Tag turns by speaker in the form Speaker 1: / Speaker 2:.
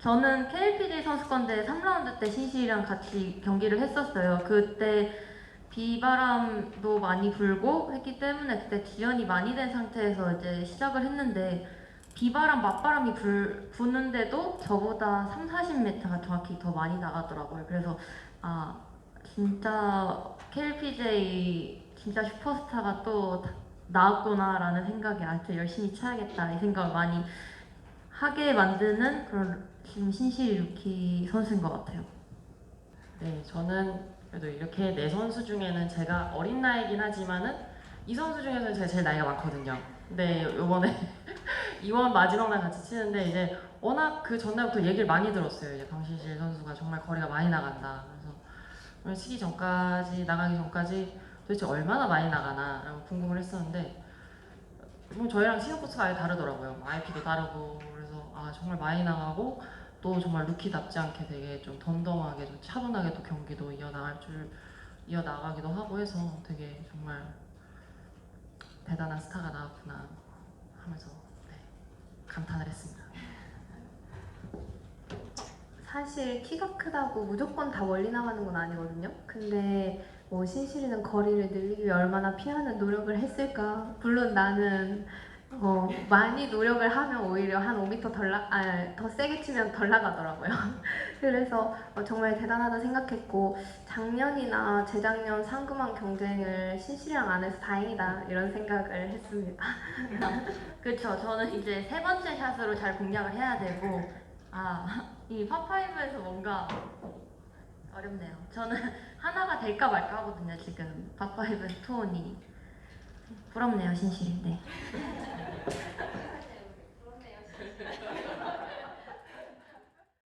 Speaker 1: 저는 KLPD 선수권대 3라운드 때 신실이랑 같이 경기를 했었어요. 그때 비바람도 많이 불고 했기 때문에 그때 지연이 많이 된 상태에서 이제 시작을 했는데 비바람, 맞바람이 불, 부는데도 저보다 3, 40m가 정확히 더 많이 나가더라고요. 그래서 아 진짜 KLPJ 진짜 슈퍼스타가 또 나왔구나라는 생각에 아, 진짜 열심히 쳐야겠다 이 생각을 많이 하게 만드는 그런 지금 신실 루키 선수인 것 같아요.
Speaker 2: 네, 저는 그래도 이렇게 네 선수 중에는 제가 어린 나이긴 하지만은 이 선수 중에서는 제가 제일 나이가 많거든요. 근데 요번에 이원 마지막 날 같이 치는데 이제 워낙 그 전날부터 얘기를 많이 들었어요. 이제 강신실 선수가 정말 거리가 많이 나간다. 그래서 오늘 치기 전까지 나가기 전까지 도대체 얼마나 많이 나가나라고 궁금을 했었는데 뭐 저희랑 치는 코스가 아예 다르더라고요. IP도 다르고 아 정말 많이 나가고 또 정말 루키답지 않게 되게 좀 덤덤하게 좀 차분하게 또 경기도 이어나갈 줄 이어나가기도 하고 해서 되게 정말 대단한 스타가 나왔구나 하면서 네, 감탄을 했습니다.
Speaker 3: 사실 키가 크다고 무조건 다 멀리 나가는 건 아니거든요. 근데 뭐 신실이는 거리를 늘리기 위해 얼마나 피하는 노력을 했을까? 물론 나는 어, 많이 노력을 하면 오히려 한 5m 덜 나, 아, 더 세게 치면 덜 나가더라고요. 그래서 어, 정말 대단하다 생각했고 작년이나 재작년 상금왕 경쟁을 신실이랑 안 해서 다행이다 이런 생각을 했습니다.
Speaker 1: 그렇죠. 저는 이제 세 번째 샷으로 잘 공략을 해야 되고 아 이 파5에서 뭔가 어렵네요. 저는 하나가 될까 말까 하거든요. 지금 파5에서 투혼이 부럽네요, 신실이. 네.